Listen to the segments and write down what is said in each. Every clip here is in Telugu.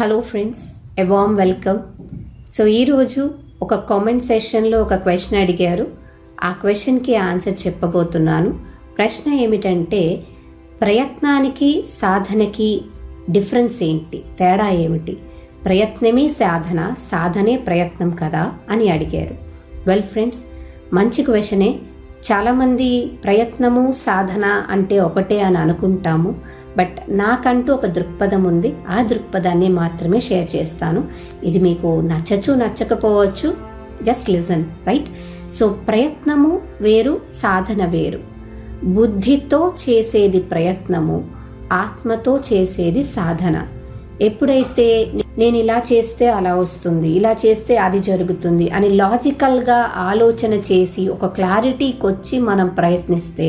Hello friends a warm welcome so ఈరోజు ఒక కామెంట్ సెషన్లో ఒక క్వశ్చన్ అడిగారు. ఆ క్వశ్చన్కి ఆన్సర్ చెప్పబోతున్నాను. ప్రశ్న ఏమిటంటే ప్రయత్నానికి సాధనకి డిఫరెన్స్ ఏంటి? తేడా ఏమిటి? ప్రయత్నమే సాధన సాధనే ప్రయత్నం కదా అని అడిగారు. వెల్ ఫ్రెండ్స్ మంచి క్వశ్చనే చాలామంది ప్రయత్నము సాధన అంటే ఒకటే అని అనుకుంటాము. బట్ నాకంటూ ఒక దృక్పథం ఉంది. ఆ దృక్పథాన్ని మాత్రమే షేర్ చేస్తాను. ఇది మీకు నచ్చచ్చు నచ్చకపోవచ్చు జస్ట్ లిజన్ రైట్ సో ప్రయత్నము వేరు సాధన వేరు. బుద్ధితో చేసేది ప్రయత్నము ఆత్మతో చేసేది సాధన. ఎప్పుడైతే నేను ఇలా చేస్తే అలా వస్తుంది ఇలా చేస్తే అది జరుగుతుంది అని లాజికల్గా ఆలోచన చేసి ఒక క్లారిటీకి వచ్చి మనం ప్రయత్నిస్తే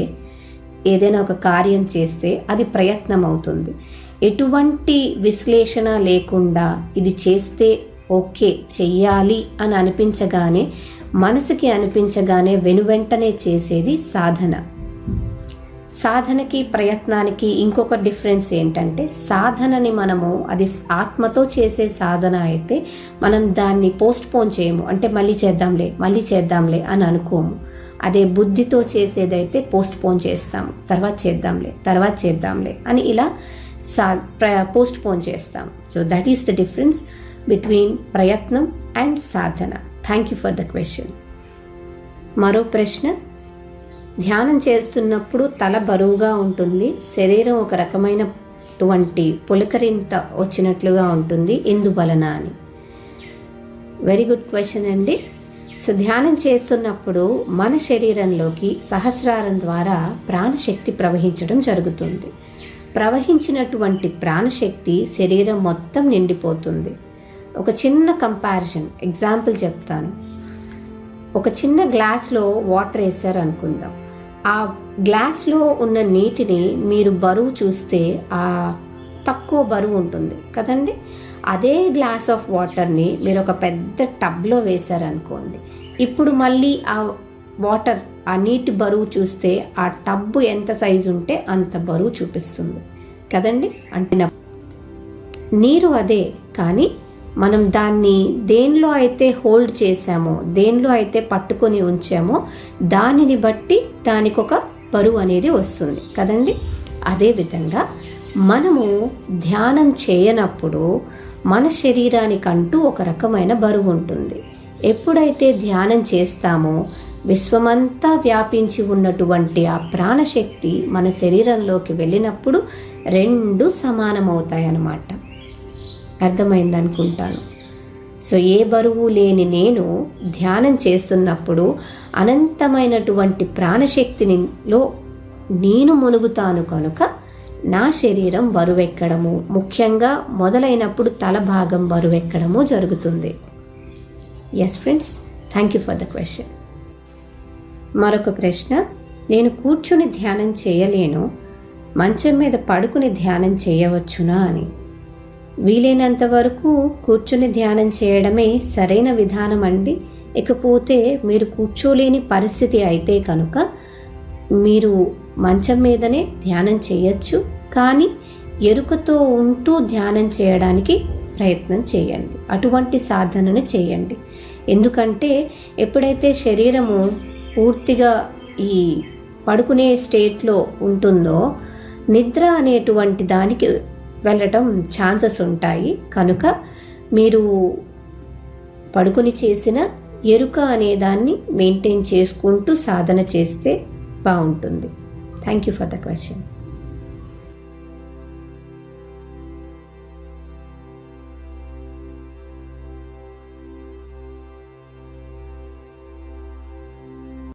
ఏదైనా ఒక కార్యం చేస్తే అది ప్రయత్నం అవుతుంది ఎటువంటి విశ్లేషణ లేకుండా ఇది చేస్తే ఓకే చెయ్యాలి అని అనిపించగానే మనసుకి అనిపించగానే వెనువెంటనే చేసేది సాధన. సాధనకి ప్రయత్నానికి ఇంకొక డిఫరెన్స్ ఏంటంటే సాధనని మనము అది ఆత్మతో చేసే సాధన అయితే మనం దాన్ని పోస్ట్ పోన్ చేయము. అంటే మళ్ళీ చేద్దాంలే మళ్ళీ చేద్దాంలే అని అనుకోము. అదే బుద్ధితో చేసేదైతే పోస్ట్ పోన్ చేస్తాము తర్వాత చేద్దాంలే తర్వాత చేద్దాంలే అని ఇలా సా ప్ర పోస్ట్ పోన్ చేస్తాం. So that is the difference between ప్రయత్నం and Sadhana. Thank you for the question మరో ప్రశ్న. ధ్యానం చేస్తున్నప్పుడు తల బరువుగా ఉంటుంది. శరీరం ఒక రకమైనటువంటి పులకరింత వచ్చినట్లుగా ఉంటుంది. ఎందువలన అని. వెరీ గుడ్ క్వశ్చన్ అండి. సో ధ్యానం చేస్తున్నప్పుడు మన శరీరంలోకి సహస్రారం ద్వారా ప్రాణశక్తి ప్రవహించడం జరుగుతుంది. ప్రవహించినటువంటి ప్రాణశక్తి శరీరం మొత్తం నిండిపోతుంది. ఒక చిన్న కంపారిజన్ ఎగ్జాంపుల్ చెప్తాను. ఒక చిన్న గ్లాస్లో వాటర్ వేసారు అనుకుందాం. ఆ గ్లాస్లో ఉన్న నీటిని మీరు బరువు చూస్తే ఆ తక్కువ బరువు ఉంటుంది కదండి? అదే గ్లాస్ ఆఫ్ వాటర్ని మీరు ఒక పెద్ద టబ్లో వేశారనుకోండి. ఇప్పుడు మళ్ళీ ఆ వాటర్ ఆ నీటి బరువు చూస్తే ఆ టబ్బు ఎంత సైజు ఉంటే అంత బరువు చూపిస్తుంది. కదండి? అంటే నీరు అదే కానీ మనం దాన్ని దేనిలో అయితే హోల్డ్ చేసామో దేనిలో అయితే పట్టుకొని ఉంచామో దానిని బట్టి దానికి ఒక బరువు అనేది వస్తుంది. కదండి? అదేవిధంగా మనము ధ్యానం చేయనప్పుడు మన శరీరానికంటూ ఒక రకమైన బరువు ఉంటుంది. ఎప్పుడైతే ధ్యానం చేస్తామో విశ్వమంతా వ్యాపించి ఉన్నటువంటి ఆ ప్రాణశక్తి మన శరీరంలోకి వెళ్ళినప్పుడు రెండు సమానమవుతాయన్నమాట. అర్థమైంది అనుకుంటాను సో ఏ బరువు లేని నేను ధ్యానం చేస్తున్నప్పుడు అనంతమైనటువంటి ప్రాణశక్తినిలో నేను మునుగుతాను కనుక నా శరీరం బరువెక్కడము. ముఖ్యంగా మొదలైనప్పుడు తల భాగం బరువెక్కడము జరుగుతుంది. Yes friends thank you for the question మరొక ప్రశ్న నేను కూర్చుని ధ్యానం చేయలేను మంచం మీద పడుకుని ధ్యానం చేయవచ్చునా అని. వీలైనంత వరకు కూర్చుని ధ్యానం చేయడమే సరైన విధానం అండి. ఇకపోతే మీరు కూర్చోలేని పరిస్థితి అయితే కనుక మీరు మంచం మీదనే ధ్యానం చేయొచ్చు కానీ ఎరుకతో ఉంటూ ధ్యానం చేయడానికి ప్రయత్నం చేయండి. అటువంటి సాధనను చేయండి. ఎందుకంటే ఎప్పుడైతే శరీరము పూర్తిగా ఈ పడుకునే స్టేట్లో ఉంటుందో నిద్ర అనేటువంటి దానికి వెళ్ళటం ఛాన్సెస్ ఉంటాయి. కనుక మీరు పడుకుని చేసిన ఎరుక అనేదాన్ని మెయింటైన్ చేసుకుంటూ సాధన చేస్తే బాగుంటుంది. Thank you for the question